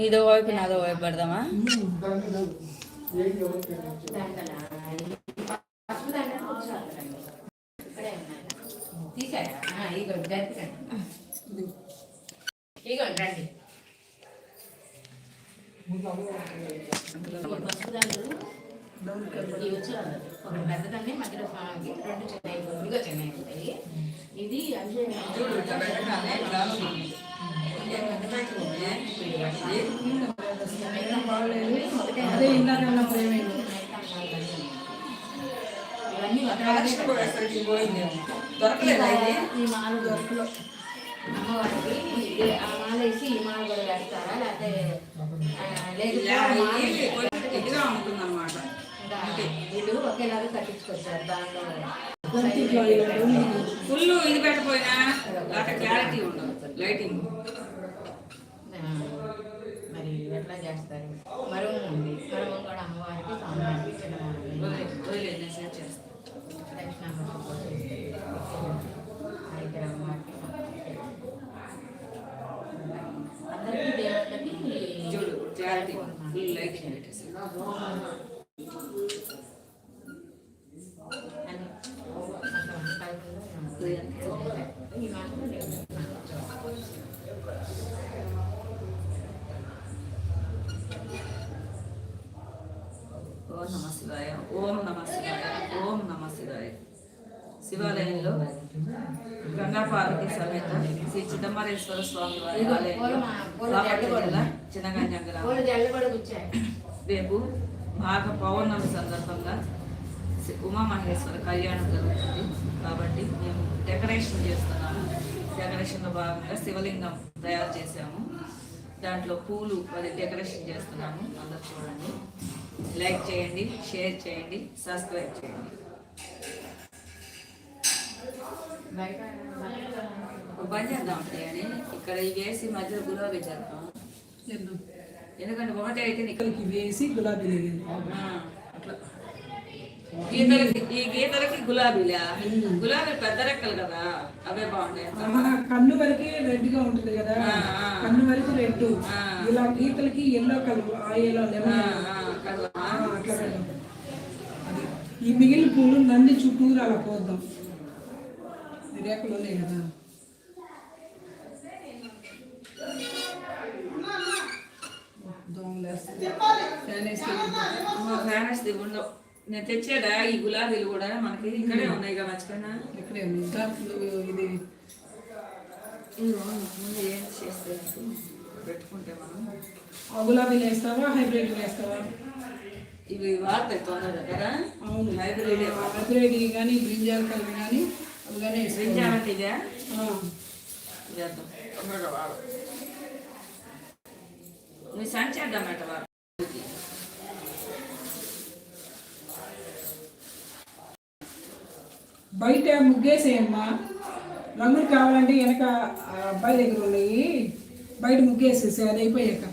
నీదో వైపు నాదో వైపు పెడదామా? పెద్దదాన్ని మధ్యలో రెండు చిన్న. చిన్న ఇది అంటే అదే ఇందాక ఇవన్నీ ఈ మాల దొరకలో అమ్మవారికి ఆ మాల వేసి ఈ మాల కూడా వేస్తారా లేకపోతే ఆ, వీళ్ళు ఒకేలాగా కట్టించుకొచ్చారు దాంట్లో ఫుల్ ఇది పెట్టపోయినా క్లారిటీ ఉండదు లైటింగ్ మరి ఎట్లా చేస్తారు? మరువు ఉంది. మరువు కూడా అమ్మవారికి స్వామివారికి చిన్నవారికి వదిలేదు నేను సెట్ చేస్తాను దక్షిణామూర్తి పోసేసి ఆ ఇద్దరు అమ్మవారికి అందరికీ దేవతకి చూడు క్లారిటీ ఫుల్ లైటింగ్ పెట్టేసి అని అట్లా పైపులు ఈ మాత్రం లేదు ఓం నమ శివాయ. ఓం నమ శివాయ. ఓం నమ శివాయ. శివాలయంలో గంగా పార్వతి సమేత శ్రీ చిదంబరేశ్వర స్వామి వారి ఆలయంలో రేపు మాఘ పౌర్ణమి సందర్భంగా ఉమామహేశ్వర కళ్యాణం జరుగుతుంది. కాబట్టి మేము డెకరేషన్ చేస్తున్నాము. డెకరేషన్లో భాగంగా శివలింగం తయారు చేసాము దాంట్లో పూలు అది డెకరేషన్ చేస్తున్నాము. అందరు చూడండి. లైక్ చేయండి షేర్ చేయండి సబ్స్క్రైబ్ చేయండి. పని చేద్దాం అని ఇక్కడ ఇవి వేసి మధ్యలో గులాబీ చేద్దాం. ఎందుకంటే ఒకటే అయితే నీకు ఇక్కడికి వేసి గులాబీ అట్లా. గీతలకి ఈ గీతలకి గులాబీలా? గులాబీ పెద్ద రెక్కలు కదా? అవే బాగుంటాయి ఆహా, కన్ను వరకు రెడ్గా ఉంటుంది కదా. కన్ను వరకు రెడ్. ఇలా గీతలకి ఎల్లో కలర్ ఆ ఎల్లో. అట్లా. ఈ మిగిలిన పూలు నంది చుట్టూరు అలా పోద్దాం. ఈ రేఖలు ఉన్నాయి కదా. దోమలు వేస్తుంది ఫ్యాన్ వేస్తే ఫ్యానస్ ది ఉండవు. నేను తెచ్చేదా ఈ గులాబీలు కూడా మనకి ఇక్కడే ఉన్నాయి కదా మర్చిపోయినా? ఇక్కడే ఉంది దాంట్లో ఇది ముందు ఏం చేస్తే పెట్టుకుంటే మనం. గులాబీలు వేస్తావా? హైబ్రిడ్ వేస్తావా? ఇవి వాడతాయి తొందరగా కదా? అవును. హైబ్రిడ్ హైబ్రిడ్ కానీ బ్రింజాల్ కలర్ కానీ అవి కానీ వేసుకోవాలి. రింజామంటే ఇదే? ఆ. చేద్దాం తొందరగా వాడు. నువ్వు సంచేద్దామట వాడు. బయట ముగ్గేసేయమ్మా. రంగులు కావాలంటే వెనక అబ్బాయి దగ్గర ఉన్నాయి. బయట ముగ్గేసేసి అది అయిపోయాక.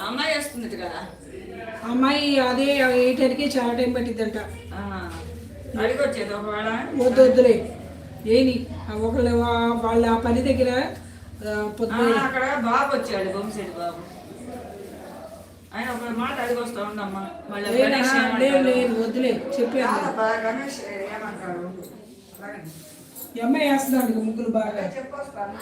అమ్మాయి వస్తుంది కదా? అమ్మాయి అదే వేయటానికి చాలా టైం పట్టిద్దంట. ఆ, అడిగొచ్చేది ఒకవేళ? వద్దు వద్దులే. ఏని? ఆ ఒకళ్ళు వాళ్ళ ఆ పని దగ్గర అక్కడ బాబు వచ్చాడు బొమ్మసేటి బాబు. ఆయన ఒక మాట అడిగొస్తా ఉండమ్మా మళ్ళీ లేనా? గణేష్ లేదు వద్దులే చెప్పాను అమ్మాయి వేస్తున్నాడు ముగ్గులు బాగా. చెప్పొస్తాను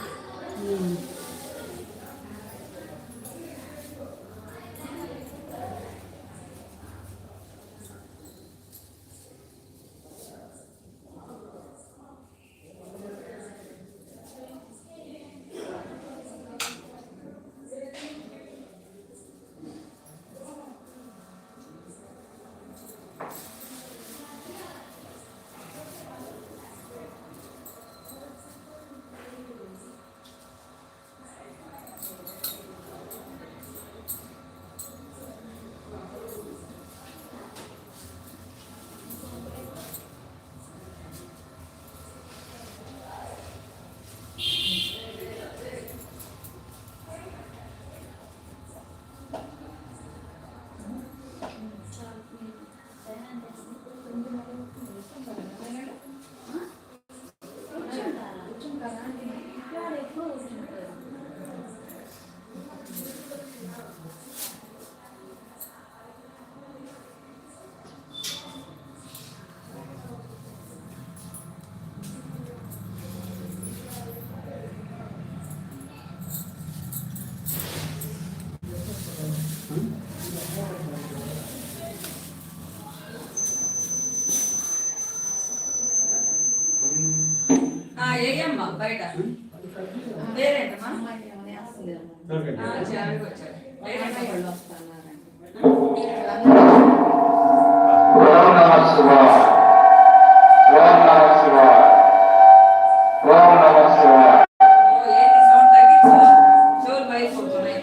చెవులు బయటపోతున్నాయి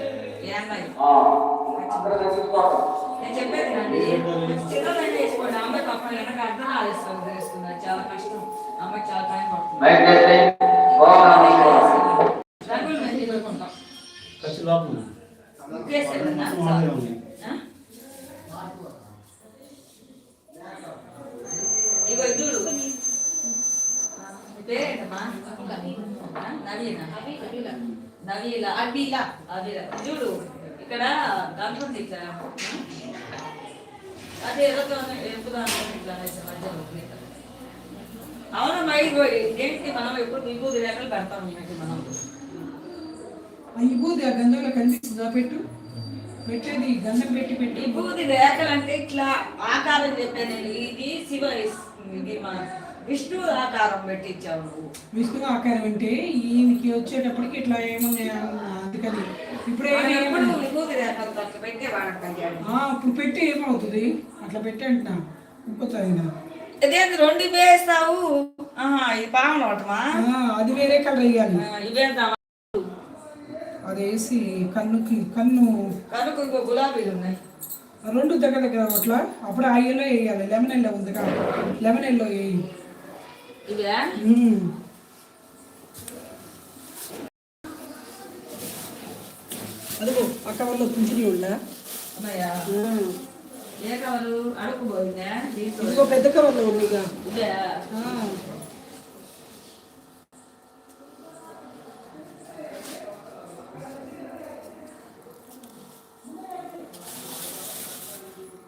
ఏ అమ్మాయి నేను చెప్పేది అండి చిన్నదైనా వేసుకోండి అమ్మాయి పాపం వెనక అర్థం చేసుకున్నారు చాలా కష్టం. అమ్మాయి చాలా టైం పడుతుంది. మామూలుగా ఉంది. ఇగో చూడు. పేరేంటమ్మా నవీల. అబీల అబీల చూడు. ఇక్కడ గంటుంది ఇక్కడ అదే ఇట్లా అనేసి మధ్యలో. అవునమ్మా ఇగో ఏంటి మనం ఎప్పుడు విభూది రేఖలు పెడతాం మనం. ఇవ్వదు ఆ గంధంలో కనిపిస్తుందా పెట్టు? పెట్టేది గంధం పెట్టి పెట్టి. విభూది రేఖలు అంటే ఇట్లా ఆకారం చెప్పాను ఇది శివ ఇది మన విష్ణు ఆకారం పెట్టించావు. నువ్వు విష్ణు ఆకారం అంటే ఈయనకి వచ్చేటప్పటికి ఇట్లా ఏమున్నాయి అందుకని ఇప్పుడు ఎప్పుడు రేఖలు అట్లా పెట్టే ఇప్పుడు పెట్టి ఏమవుతుంది? అట్లా పెట్టి అంటున్నా. ఇదేంటి రెండు వేస్తావు ఆహా ఇది పావన ఒకటమా? అది వేరే కలర్ వేయాలి. ఇవేంటావా అది వేసి కన్నుకి కన్ను కనుక ఇంకో గులాబీలు ఉన్నాయి. రెండు దగ్గర దగ్గర అట్లా అప్పుడు ఆ ఎల్లో వేయాలి. లెమన్ ఎల్లో ఉంది కాబట్టి లెమన్ ఎల్లో వేయి. ఇవే. అదిగో పక్క వాళ్ళు కుంచిని ఉండ ఉన్నాయా? ఏ కవరు దీంతో ఇదిగో పెద్ద కవర్లో ఉంది ఇక.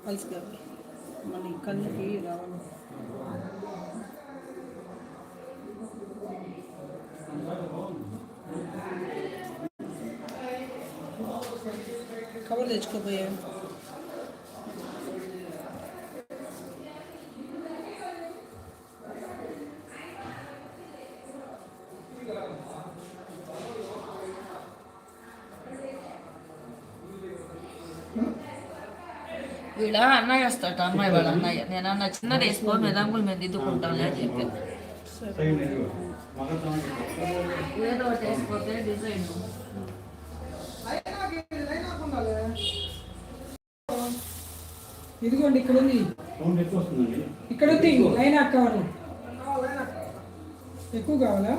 ఇవే ఆ. పలుసుగా మళ్ళీ కన్నుకి రావాలి కవర్ తెచ్చుకోపోయా వీళ్ళ అన్నయ్య వస్తాట అమ్మాయి వాళ్ళ అన్నయ్య. నేను అన్న చిన్నది వేసుకో మెదంగులు మేము దిద్దుకుంటాం అని చెప్పి. ఏదో ఒకటి డిజైన్. ఇదిగోండి ఇక్కడ ఉంది. ఇక్కడ ఉంది లైన్ కవర్ ఎక్కువ కావాలా?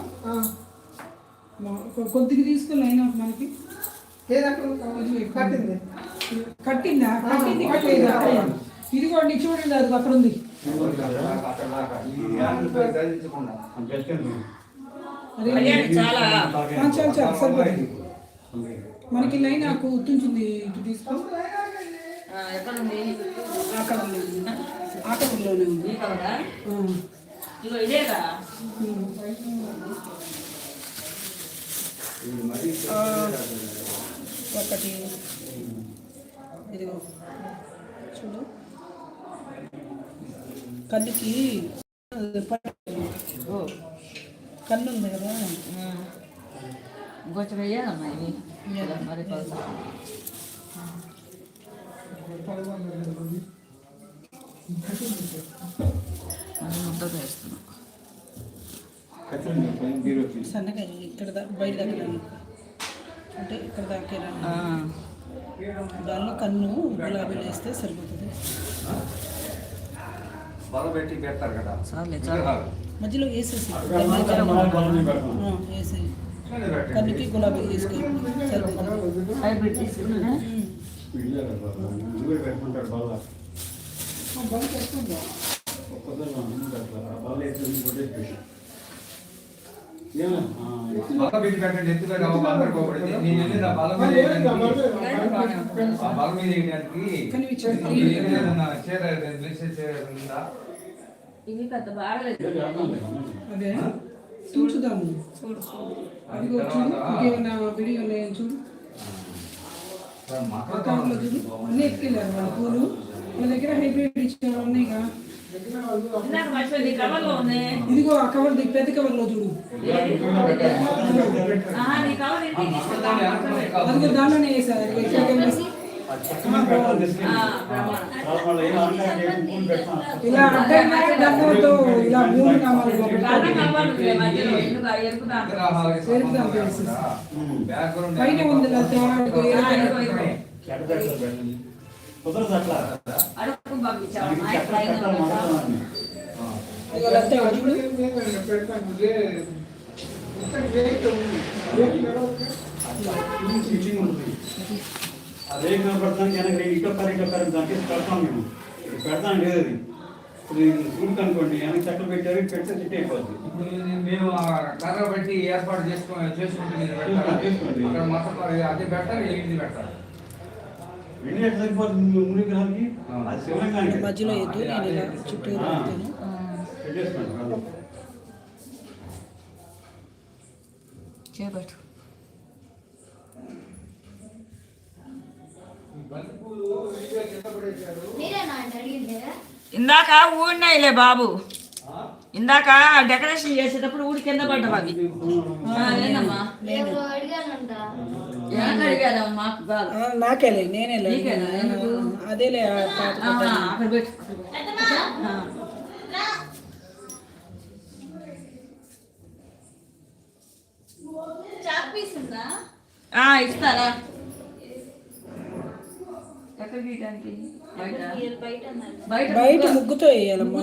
కొద్దిగా తీసుకుని లైన్ మనకి. కట్టింది కట్టిందా? కట్టింది కట్టలేదా? ఇదిగోండి చూడండి అది అక్కడ ఉంది. చాలా సరిపోతుంది. మనకి లైన్ నాకు గుర్తుంచింది ఇటు తీసుకో. ఉంది? ఉంది. ఒకటి. ఇదిగో. చూడు. ఓ, కన్ను ఉంది కదా. ఇవి? మరి వేస్తున్నాం. సన్నగా ఇక్కడ దా బయట దగ్గర అంటే ఇక్కడ దాకా ఆ, దానిలో కన్ను గులాబీలు వేస్తే సరిపోతుంది. బలబెట్టి పెడతారు కదా. మధ్యలో వేసేసి వేసి కన్నుకి గులాబీలు తీసుకోండి సరిపోతుంది. బల మనం ముందు పెట్టండి అందరు నేను వెళ్ళి బల మీద బల మీద వేయడానికి ఇవి ఇవి పెద్ద బాగలేదు. చూచుదాము చూడు. అదిగో చూడు ఇంకేమైనా వీడియో ఉన్నాయని చూడు. అన్నీ ఎత్తుకెళ్ళారు వాళ్ళ పూలు వాళ్ళ దగ్గర హైబ్రిడ్ ఇచ్చారు ఉన్నాయిగా. ఇదిగో ఆ కవర్ పెద్ద చూడు. కవర్ ఇంటికి తీసుకెళ్తా. అందుకే దాంట్లోనే వేసారు. ఇలా ఇలా మూడు పైన ఉంది కుదరదు అట్లా స్విచ్చింగ్ ఉంటుంది అదే కనపడతానికి వెనక ఇటొక్కరు ఇటొక్కరు దానికి పెడతాం మేము ఇది పెడతాం లేదు అది ఇప్పుడు అనుకోండి వెనక చెట్లు పెట్టారు ఇది పెడితే చిట్ అయిపోద్ది ఇప్పుడు మేము ఆ కర్ర బట్టి ఏర్పాటు చేసుకో చేసుకుంటుంది అక్కడ మొత్తం అది పెట్టాలి ఇది పెట్టాలి వెళ్ళి ఎట్లా సరిపోతుంది మూడు గ్రహాలకి అది శివలింగానికి. మధ్యలో ఎద్దు నేను ఇలా చుట్టూ. పెట్టేసుకోండి. చేపట్టు. ఇందాక ఊడినాయిలే బాబు. ఇందాక డెకరేషన్ చేసేటప్పుడు ఊడి కింద పడ్డావు అవి. నాకేలే? ఎందుకు? అదేలే ఇస్తారా? బయట బయట? బయట ముగ్గు- ముగ్గుతో వేయాలమ్మా.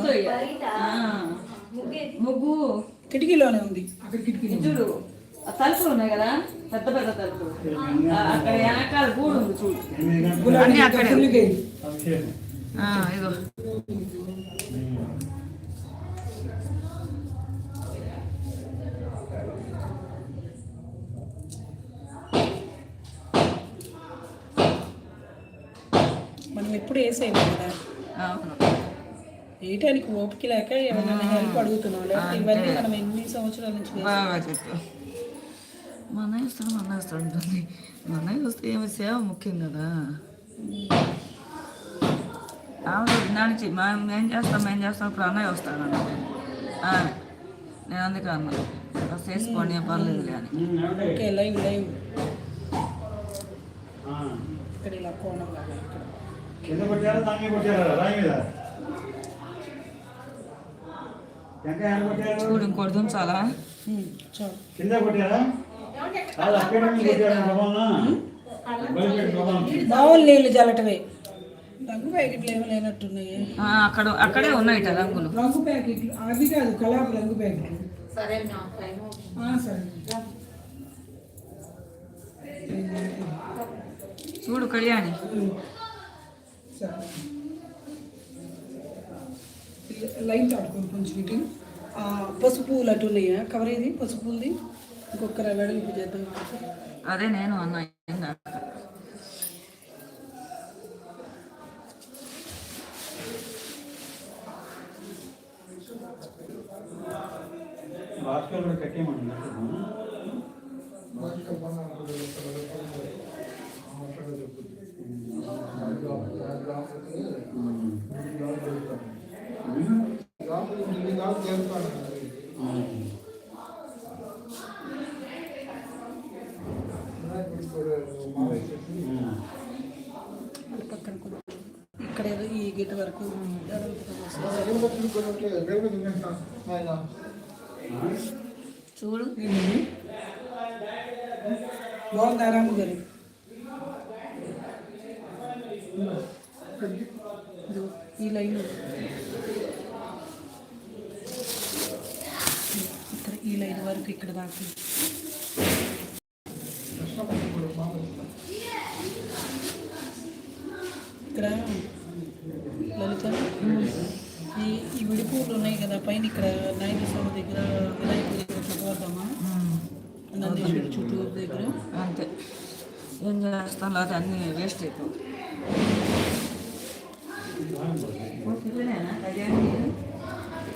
ముగ్గు. కిటికీలోనే ఉంది. అక్కడ కిటికీ. చూడు. తలుపులు ఉన్నాయి కదా? పెద్ద పెద్ద తలుపులు. అక్కడ వెనకాల గూడు ఉంది చూడు. ఇగో మనం ఎప్పుడు వేసేయలేం కదా? వేయటానికి ఓపిక లేక ఎవరైనా హెల్ప్ అడుగుతున్నాం ఇవన్నీ మనం ఎన్ని సంవత్సరాల నుంచి మా అన్నయ్య వస్తాడు మా అన్నయ్య వస్తాడు ఉంటుంది. మా అన్నయ్య వస్తే ఏమి సేవ ముఖ్యం కదా. నా నుంచి మేము ఏం చేస్తాం మేము చేస్తాం ఇప్పుడు అన్నయ్య వస్తాడు అన్నది ఆమె నేను అందుకే అన్నా. కాస్త వేసుకోండి ఏం పర్లేదు అని. ఉమ్, ఏమండి? Okay live live. ఆ. ఇక్కడ ఇలా కోణం లాగా ఇక్కడ. కింద కొట్టారా దాన్ని కొట్టారా రాయి మీద? వెంకాయ ఎలా కొట్టారు చూడు ఇంకోటి చాలు. కింద కొట్టారా మామూలు నీళ్ళు జల్లటమే. రంగు ప్యాకెట్లు ఏమీ లేనట్టున్నాయి. ఆ, అక్కడ అక్కడే ఉన్నాయి రంగులు. రంగు ప్యాకెట్లు అవి కాదు కలాపు రంగు ప్యాకెట్లు. సరే చూడు కళ్యాణి. లైన్ తాడుకోండి కొంచెం ఇటు. ఆ, పసుపు పూలు అటు ఉన్నాయా? కవర్ ఏది? పసుపు ఇంకొకరు వెడల్పు చేద్దాం అదే నేను అన్నా కూడా పక్కన కొంచెం ఇక్కడ ఏదో ఈ గీత వరకు వెడల్పుగా వస్తుంది. చూడు ఏంటండి? బాగుందా రాము ఈ లైన్ ఇక్కడ ఈ లైన్ వరకు ఇక్కడ దాకా. ఇక్కడ లలిత ఈ ఈ విడిపూలు ఉన్నాయి కదా పైన ఇక్కడ నాయక స్వామి దగ్గర వినాయకుడి దగ్గర ఇట్లా పోదామా నందీశ్వరి చుట్టూ దగ్గర అంతే ఏం చేస్తాం లేకపోతే అన్ని వేస్ట్ అయిపోయి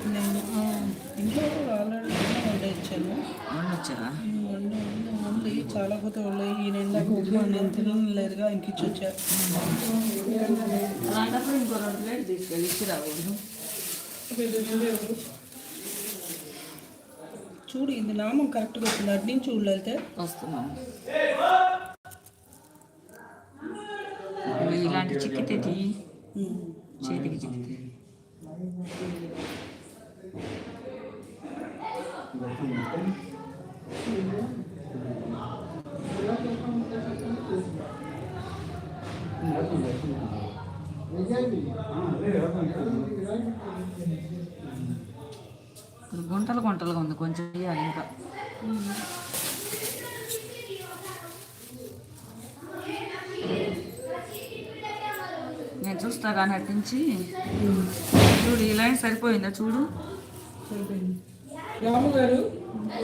నేను ఆ, ఇంట్లో ఆల్రెడీ వంట ఇచ్చాను ఉండొచ్చా వంట ఉంది చాలా కొత్త వాళ్ళు ఈయన ఇందాక ఉప్మా నేను తినలేదుగా ఇంక ఇచ్చి వచ్చా అలాంటప్పుడు ఇంకో రెండు ప్లేట్ తీసుకెళ్ళి ఇచ్చి రాకూడదు చూడు ఇది నామం కరెక్ట్గా వచ్చింది అటు నుంచి చూడు వెళ్తే వస్తున్నాను. ఇలాంటి చిక్కితే చేతికి చిక్కితే. గుంటలు గుంటలుగా ఉంది కొంచెం ఇంకా. చూస్తా కానీ అటు నుంచి. చూడు ఈ లైన్ సరిపోయిందా? చూడు. రాము గారు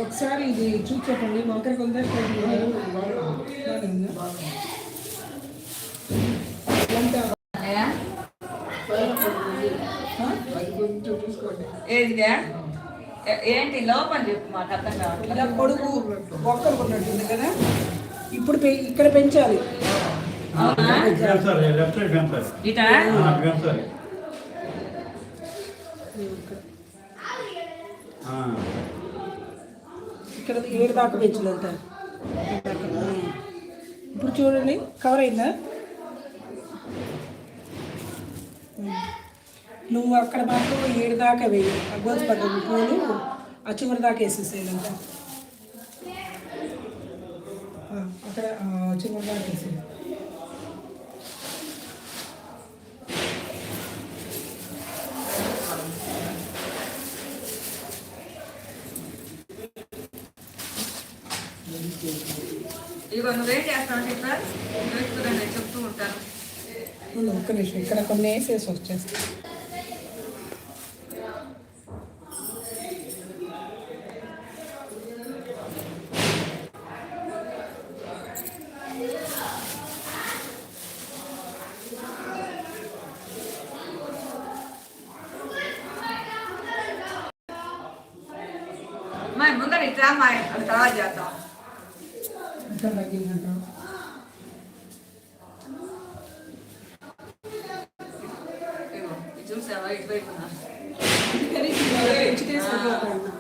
ఒకసారి ఇది చూసి చెప్పండి వంకర కొందా అయ్యా? ఏదిగా ఏంటి లోపల చెప్పు మాకు అర్థం ఇలా పొడుగు ఒక్కరు ఉన్నట్టుంది కదా? ఇప్పుడు ఇక్కడ పెంచాలి. ఇక్కడ ఏడు దాకా పెంచలేదు ఇప్పుడు చూడండి కవర్ అయిందా? నువ్వు అక్కడ మాత్రం ఏడు దాకా వేయి ఆ గోధు పక్కన పూలు ఆ చివరి దాకా వేసేసేయాలంట అక్కడ ఆ, చివరి దాకా వేసేయాలి ఇదిగో నువ్వేం చేస్తావు ఇట్లా వేసుకురండి చెప్తూ ఉంటాను ఒక్క నిమిషం. ఇక్కడ కొన్ని వేసేసి వచ్చేస్తా. మా ముందర ఇట్లా మా తర్వాత చేద్దాం ఇక్కడ తగ్గిందంట ఇదిగో, ఇది చూసావా ఇటువైపు ఉన్నా. అందుకని ఇక్కడ పెంచితే సరిపోతుంది.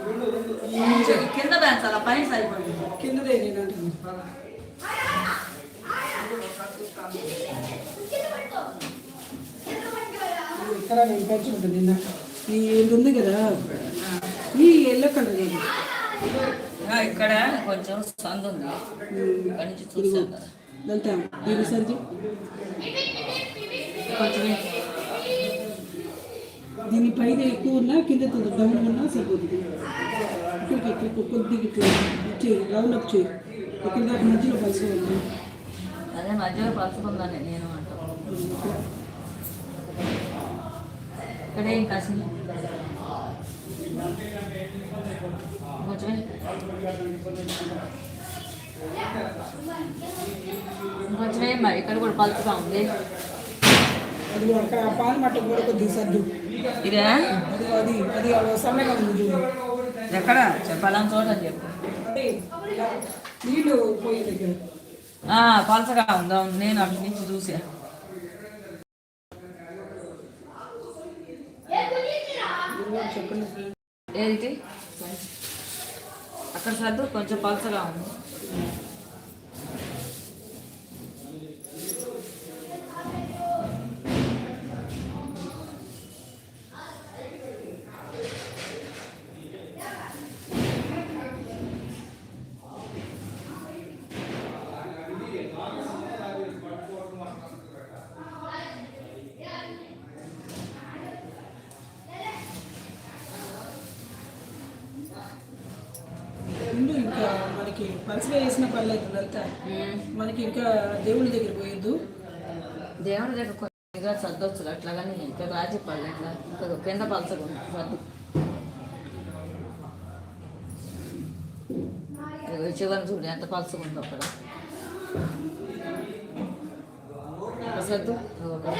కొంచెం కింద పెంచాలా పైన సరిపోయింది కిందదే నేను అంటున్నాను ఇక్కడ నేను పెంచుకుంటాను ఇందాక ఈ ఉంది కదా ఈ ఎల్లో కలర్ ఇక్కడ కొంచెం సందు ఉంది. ఇక్కడ నుంచి చూసాం కదా. వెళ్తా ఇది సరిది కొంచెం. దీని పైన ఎక్కువ ఉన్నా కింద డౌన్ ఉన్నా సరిపోతుంది. ఇక్కడికి ఇక్కడికి కొద్దిగా ఇట్లా చేయి రౌండ్ అప్ చేయి. ఇక్కడ దాకా మధ్యలో పలుసుకోవాలి అదే మధ్యలో పలుచుకుందానే నేను అంటాను. ఇక్కడ ఏం కాసి కొంచెం కొంచెం ఏం మరి? ఇక్కడ కూడా పలుచుగా ఉంది పాలు మట్టం కూడా కొద్దిగా సర్దు ఇదే అది అది అది సన్నగా ఉంది ఎక్కడ? చెప్పాలని చూడని చెప్పు. అంటే నీళ్ళు పోయే దగ్గర. ఆ, పలసగా ఉందా నేను అటు నుంచి చూసా. చెప్పండి. ఏంటి? అక్కడ సర్దు కొంచెం పలసగా ఉంది. ఇంకా మనకి పలసగా వేసిన పర్లేదు వెళ్తా. మనకి ఇంకా దేవుడి దగ్గర పోయొద్దు. దేవుడి దగ్గర కొద్దిగా సర్దొచ్చు అట్లాగని ఇక్కడ రాజీ పడలే ఇట్లా ఇక్కడ కింద సర్దు. ఈ చివరి చూడు ఎంత పలసగా ఉందో అక్కడ. సర్దు ఇదిగో అక్కడ.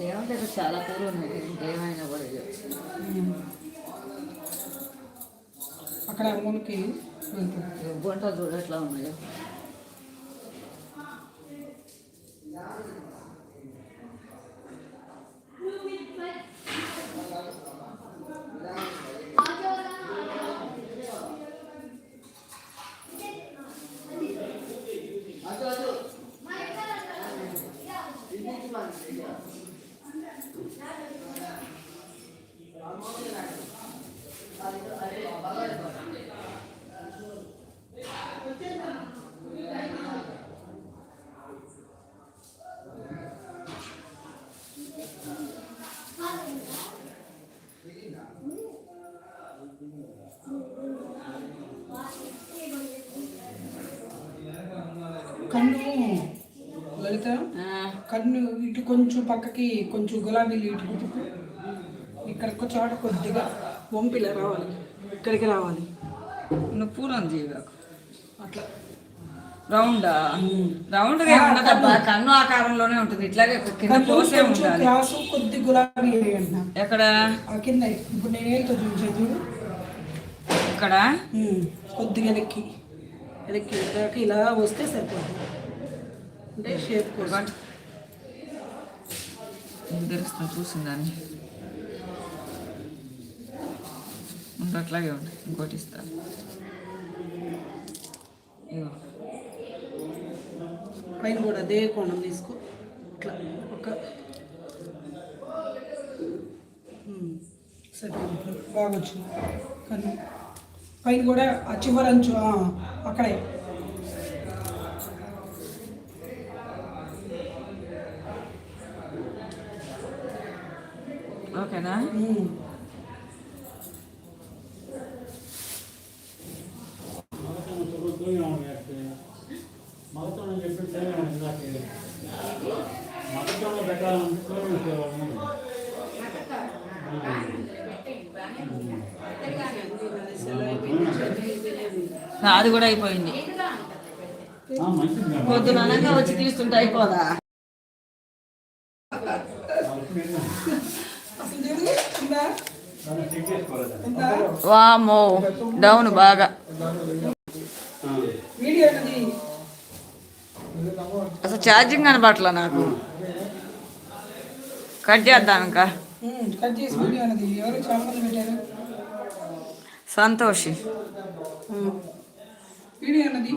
దేవుడి దగ్గర చాలా పూలు ఉన్నాయి. ఏమైనా కూడా. అక్కడ మూలకి వెళ్తాం ఇదిగో గుంటలు చూడు ఎట్లా ఉన్నాయో. కన్ను. లలిత కన్ను ఇటు కొంచెం పక్కకి కొంచెం గులాబీలు ఇటు ఇక్కడ ఇక్కడికి చోట కొద్దిగా వంపిలా రావాలి. ఇక్కడికి రావాలి. నువ్వు పూలం చేయగా అట్లా. రౌండా? రౌండ్గా ఉండదబ్బా కన్ను. ఆకారంలోనే ఉంటుంది. ఇట్లాగే కింద పోసే ఉండాలి. కొద్ది గులాబీ ఎక్కడ? కింద. ఇప్పుడు నేను చూపించేది చూడు. ఇక్కడ కొద్దిగా వెనక్కి. వెనక్కి దాకా ఇలా వస్తే సరిపోతుంది. అంటే షేప్ కోసం. తెలుస్తుంది చూసిందాన్ని అట్లాగే ఉంది ఇంకోటి ఇస్తాను ఇగో పైన కూడా అదే కోణం తీసుకో. ఇట్లా ఒక. ఇప్పుడు బాగా వచ్చింది. కానీ పైన కూడా ఆ చివరంచు అక్కడే. ఓకేనా? అది కూడా అయిపోయింది. పొద్దున అనగా వచ్చి తీస్తుంటే అయిపోదా? వామో డౌన్ బాగా. అసలు ఛార్జింగ్ కనబట్ల నాకు? కట్ చేద్దాం ఇంకా. సంతోషి. വീട് കാണതി